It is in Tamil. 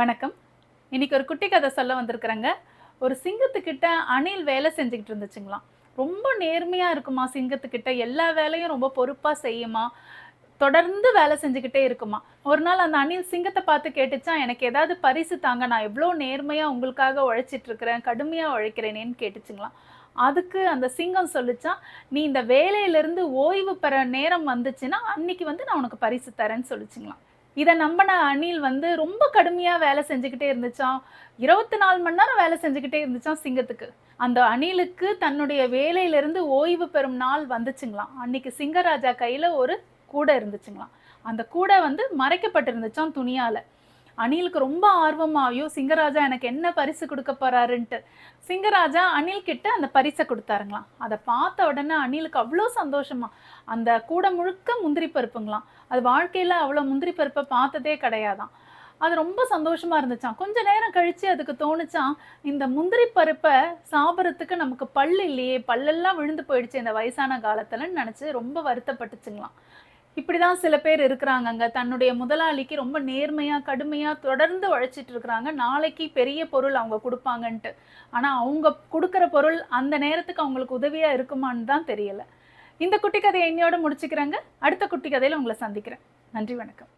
வணக்கம். இன்னைக்கு ஒரு குட்டி கதை சொல்ல வந்திருக்கிறேங்க. ஒரு சிங்கத்துக்கிட்ட அணில் வேலை செஞ்சுக்கிட்டு இருந்துச்சுங்களாம் ரொம்ப நேர்மையாக இருக்குமா சிங்கத்துக்கிட்ட? எல்லா வேலையும் ரொம்ப பொறுப்பாக செய்யுமா? தொடர்ந்து வேலை செஞ்சுக்கிட்டே இருக்குமா? ஒரு நாள் அந்த அணில் சிங்கத்தை பார்த்து கேட்டுச்சா எனக்கு ஏதாவது பரிசு தாங்க நான் எவ்வளோ நேர்மையாக உங்களுக்காக உழைச்சிட்டு இருக்கிறேன் கடுமையாக உழைக்கிறேனேன்னு கேட்டுச்சுங்களாம் அதுக்கு அந்த சிங்கம் சொல்லிச்சா நீ இந்த வேலையிலேருந்து ஓய்வு பெற நேரம் வந்துச்சுன்னா அன்னைக்கு வந்து நான் உனக்கு பரிசு தரேன்னு சொல்லிச்சுங்களாம் இதை நம்பின அணில் வந்து ரொம்ப கடுமையாக வேலை செஞ்சுக்கிட்டே இருந்துச்சான் இருபத்தி நாலு மணி நேரம் வேலை செஞ்சுக்கிட்டே இருந்துச்சான் சிங்கத்துக்கு. அந்த அணிலுக்கு தன்னுடைய வேலையிலிருந்து ஓய்வு பெறும் நாள் வந்துச்சுங்களாம். அன்னைக்கு சிங்கராஜா கையில் ஒரு கூடை இருந்துச்சுங்களாம். அந்த கூடை வந்து மறைக்கப்பட்டிருந்துச்சான் துணியால். அணிலுக்கு ரொம்ப ஆர்வமாகியோ சிங்கராஜா எனக்கு என்ன பரிசு கொடுக்க போறாருன்ட்டு. சிங்கராஜா அனில் கிட்ட அந்த பரிசை கொடுத்தாருங்களாம். அதை பார்த்த உடனே அணிலுக்கு அவ்வளோ சந்தோஷமா அந்த கூடை முழுக்க முந்திரி பருப்புங்களாம். அது வாழ்க்கையில் அவ்வளோ முந்திரி பருப்பை பார்த்ததே கிடையாதாம். அது ரொம்ப சந்தோஷமா இருந்துச்சாம். கொஞ்ச நேரம் கழிச்சு அதுக்கு தோணுச்சாம் இந்த முந்திரி பருப்பை சாப்பிட்றதுக்கு நமக்கு பல் இல்லையே பல்லெல்லாம் விழுந்து போயிடுச்சு இந்த வயசான காலத்துலன்னு நினச்சி ரொம்ப வருத்தப்பட்டுச்சுங்களாம். இப்படிதான் சில பேர் இருக்கிறாங்கங்க. தன்னுடைய முதலாளிக்கு ரொம்ப நேர்மையா கடுமையா தொடர்ந்து உழைச்சிட்டு இருக்கிறாங்க. நாளைக்கு பெரிய பொருள் அவங்க கொடுப்பாங்கன்ட்டு. ஆனா அவங்க கொடுக்குற பொருள் அந்த நேரத்துக்கு அவங்களுக்கு உதவியா இருக்குமான்னு தான் தெரியல. இந்த குட்டி கதையை என்னையோட முடிச்சுக்கிறேங்க. அடுத்த குட்டி கதையில உங்களை சந்திக்கிறேன். நன்றி வணக்கம்.